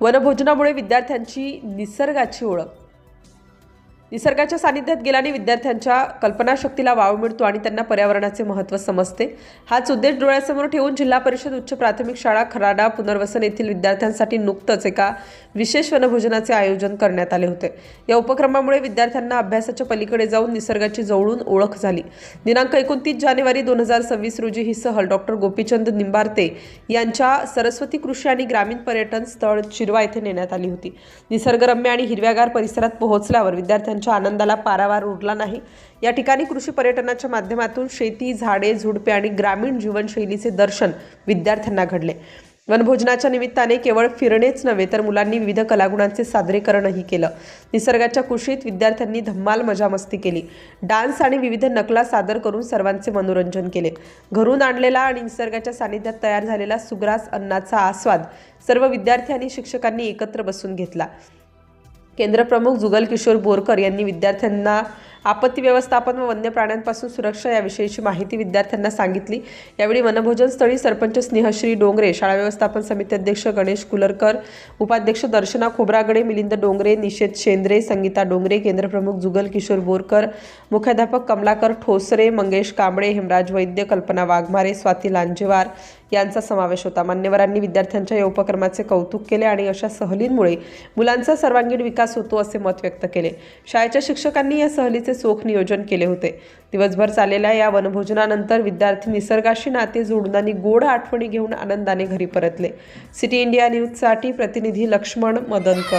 वनभोजनामुळे विद्यार्थ्यांची निसर्गाची ओळख. निसर्गाच्या सानिध्यात गेल्याने विद्यार्थ्यांच्या कल्पनाशक्तीला वाव मिळतो आणि त्यांना पर्यावरणाचे महत्त्व समजते. हाच उद्देश डोळ्यासमोर ठेवून जिल्हा परिषद उच्च प्राथमिक शाळा खराडा पुनर्वसन येथील विद्यार्थ्यांसाठी नुकतंच एका विशेष वनभोजनाचे आयोजन करण्यात आले होते. या उपक्रमामुळे विद्यार्थ्यांना अभ्यासाच्या पलीकडे जाऊन निसर्गाची जवळून ओळख झाली. दिनांक एकोणतीस जानेवारी दोन हजार सव्वीस रोजी ही सहल डॉक्टर गोपीचंद निंबारते यांच्या सरस्वती कृषी आणि ग्रामीण पर्यटन स्थळ शिरवा येथे नेण्यात आली होती. निसर्गरम्य आणि हिरव्यागार परिसरात पोहोचल्यावर विद्यार्थ्यांच्या आनंदाला पारावार उरला नाही. या ठिकाणी कृषी पर्यटनाच्या माध्यमातून शेती झाडे झुडपे आणि ग्रामीण जीवनशैलीचे दर्शन विद्यार्थ्यांना घडले. वनभोजनाच्या निमित्ताने केवळ फिरणेच नव्हे तर मुलांनी विविध कलागुणांचे सादरीकरणही केलं. निसर्गाच्या कुशीत विद्यार्थ्यांनी धम्माल मजा मस्ती केली. डान्स आणि विविध नकला सादर करून सर्वांचे मनोरंजन केले. घरून आणलेला आणि निसर्गाच्या सानिध्यात तयार झालेला सुग्रास अन्नाचा आस्वाद सर्व विद्यार्थी आणि शिक्षकांनी एकत्र बसून घेतला. केंद्रप्रमुख जुगल किशोर बोरकर यांनी विद्यार्थ्यांना आपत्ती व्यवस्थापन व वन्य प्राण्यांपासून सुरक्षा याविषयीची माहिती विद्यार्थ्यांना सांगितली. यावेळी वनभोजन स्थळी सरपंच स्नेहश्री डोंगरे शाळा व्यवस्थापन समिती अध्यक्ष गणेश कुलरकर उपाध्यक्ष दर्शना खोब्रागडे मिलिंद डोंगरे निषेध शेंद्रे संगीता डोंगरे केंद्रप्रमुख जुगल किशोर बोरकर मुख्याध्यापक कमलाकर ठोसरे मंगेश कांबळे हेमराज वैद्य कल्पना वाघमारे स्वाती लांजेवार यांचा समावेश होता. मान्यवरांनी विद्यार्थ्यांच्या या उपक्रमाचे कौतुक केले आणि अशा सहलींमुळे मुलांचा सर्वांगीण विकास होतो असे मत व्यक्त केले. शाळेच्या शिक्षकांनी या सहलीचे चोख नियोजन केले होते. दिवसभर चाललेल्या या वनभोजनानंतर विद्यार्थी निसर्गाशी नाते जोडून आणि गोड आठवणी घेऊन आनंदाने घरी परतले. सिटी इंडिया न्यूजसाठी प्रतिनिधी लक्ष्मण मदनकर.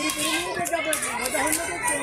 পুরি পুরি নিয়ে যাবে। মজা হল তো